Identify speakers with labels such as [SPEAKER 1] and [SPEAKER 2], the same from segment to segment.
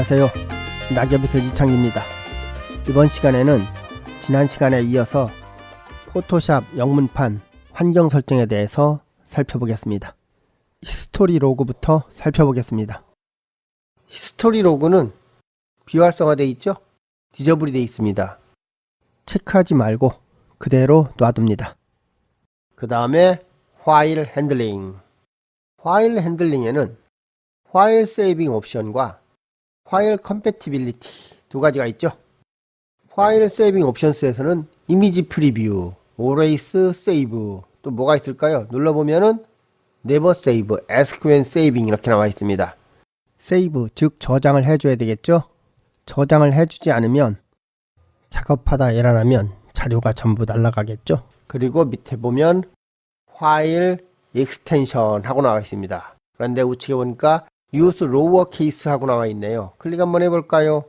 [SPEAKER 1] 안녕하세요. 낙엽이슬 이창기입니다. 이번 시간에는 지난 시간에 이어서 포토샵 영문판 환경 설정에 대해서 살펴보겠습니다. 히스토리 로그부터 살펴보겠습니다. 히스토리 로그는 비활성화되어 있죠? 디저블이 되어 있습니다. 체크하지 말고 그대로 놔둡니다. 그 다음에 파일 핸들링. 파일 핸들링에는 파일 세이빙 옵션과 파일 컴패티빌리티 두 가지가 있죠. 파일 세이빙 옵션스에서는 이미지 프리뷰, always save 또 뭐가 있을까요? 눌러보면은 save, ask when saving 이렇게 나와 있습니다. 세이브 즉 저장을 해줘야 되겠죠. 저장을 해주지 않으면 작업하다 에러나면 자료가 전부 날아가겠죠. 그리고 밑에 보면 파일 익스텐션 하고 나와 있습니다. 그런데 우측에 보니까 use lower case 하고 나와 있네요. 클릭 한번 해볼까요?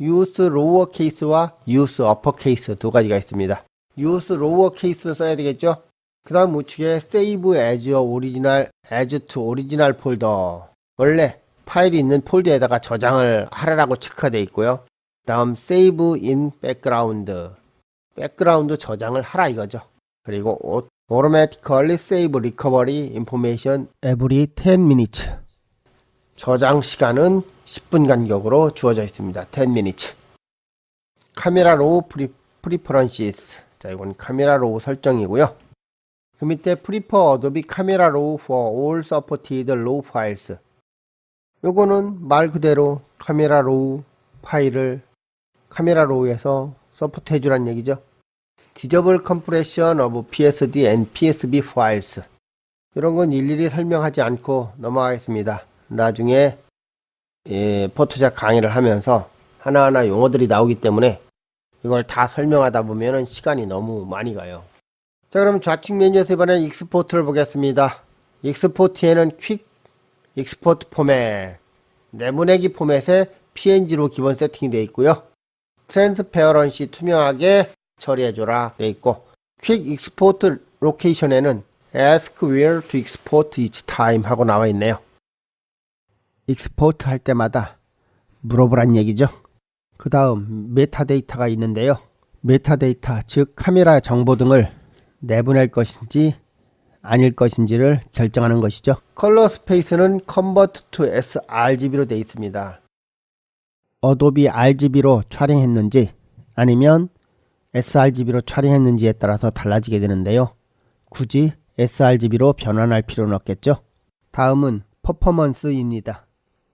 [SPEAKER 1] use lower case와 use upper case 두 가지가 있습니다. use lower case를 써야 되겠죠? 그 다음 우측에 save as original, as to original folder. 원래 파일이 있는 폴더에다가 저장을 하라고 체크가 되어 있고요. 다음 save in background. 백그라운드 저장을 하라 이거죠. 그리고 automatically save recovery information every 10 minutes. 저장 시간은 10분 간격으로 주어져 있습니다. 10 minutes. 카메라 로우 프리, 프리퍼런시스. 자, 이건 카메라 로우 설정이고요. 그 밑에 프리퍼 어도비 카메라 로우 for all supported low files. 요거는 말 그대로 카메라 로우 파일을 카메라 로우에서 서포트 해주란 얘기죠. 디저블 컴프레션 오브 PSD and PSB files. 이런 건 일일이 설명하지 않고 넘어가겠습니다. 나중에 예, 포토샵 강의를 하면서 하나하나 용어들이 나오기 때문에 이걸 다 설명하다 보면 시간이 너무 많이 가요. 자 그럼 좌측 메뉴에서 이번엔 익스포트를 보겠습니다. 익스포트에는 퀵 익스포트 포맷 내보내기 포맷에 PNG로 기본 세팅이 되어 있고요. 트랜스페어런시 투명하게 처리해줘라 되어 있고 퀵 익스포트 로케이션에는 ask where to export each time 하고 나와 있네요. 익스포트 할 때마다 물어보란 얘기죠. 그 다음 메타데이터가 있는데요. 메타데이터 즉 카메라 정보 등을 내보낼 것인지 아닐 것인지를 결정하는 것이죠. 컬러 스페이스는 컨버트 투 sRGB로 되어 있습니다. 어도비 RGB로 촬영했는지 아니면 sRGB로 촬영했는지에 따라서 달라지게 되는데요. 굳이 sRGB로 변환할 필요는 없겠죠. 다음은 퍼포먼스입니다.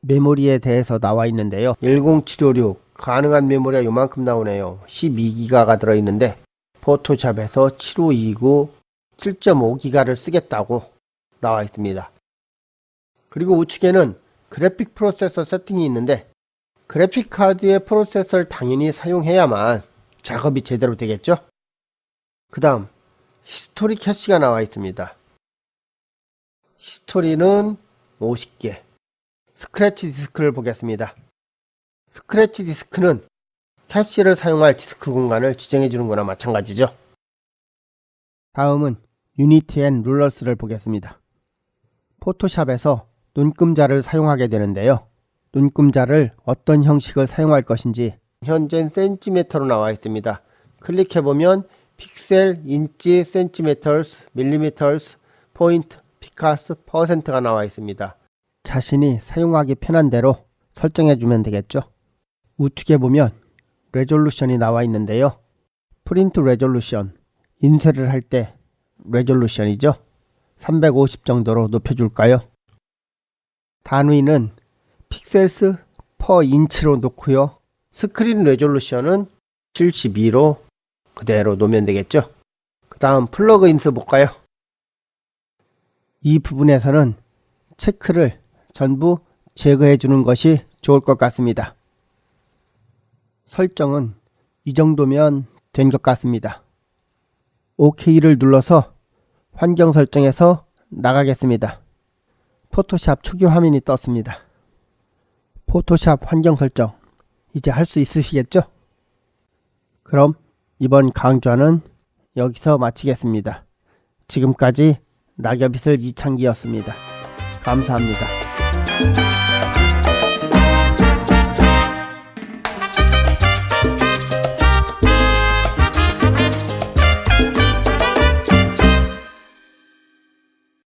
[SPEAKER 1] 메모리에 대해서 나와 있는데요. 10756 가능한 메모리가 요만큼 나오네요. 12기가가 들어있는데 포토샵에서 7529 7.5기가를 쓰겠다고 나와 있습니다. 그리고 우측에는 그래픽 프로세서 세팅이 있는데 그래픽 카드의 프로세서를 당연히 사용해야만 작업이 제대로 되겠죠? 그 다음 히스토리 캐시가 나와 있습니다. 히스토리는 50개 스크래치 디스크를 보겠습니다. 스크래치 디스크는 캐시를 사용할 디스크 공간을 지정해 주는 거나 마찬가지죠. 다음은 유니티 앤 룰러스를 보겠습니다. 포토샵에서 눈금자를 사용하게 되는데요. 눈금자를 어떤 형식을 사용할 것인지 현재 센티미터로 나와 있습니다. 클릭해보면 픽셀, 인치, 센티미터스, 밀리미터스, 포인트, 피카스, 퍼센트가 나와 있습니다. 자신이 사용하기 편한 대로 설정해 주면 되겠죠. 우측에 보면 레졸루션이 나와 있는데요. 프린트 레졸루션, 인쇄를 할 때 레졸루션이죠. 350 정도로 높여줄까요? 단위는 픽셀스 퍼 인치로 놓고요. 스크린 레졸루션은 72로 그대로 놓으면 되겠죠. 그 다음 플러그인스 볼까요? 이 부분에서는 체크를 전부 제거해 주는 것이 좋을 것 같습니다. 설정은 이 정도면 된 것 같습니다. OK를 눌러서 환경 설정에서 나가겠습니다. 포토샵 추교 화면이 떴습니다. 포토샵 환경 설정 이제 할 수 있으시겠죠? 그럼 이번 강좌는 여기서 마치겠습니다. 지금까지 낙엽이슬 이창기였습니다. 감사합니다. Tchau.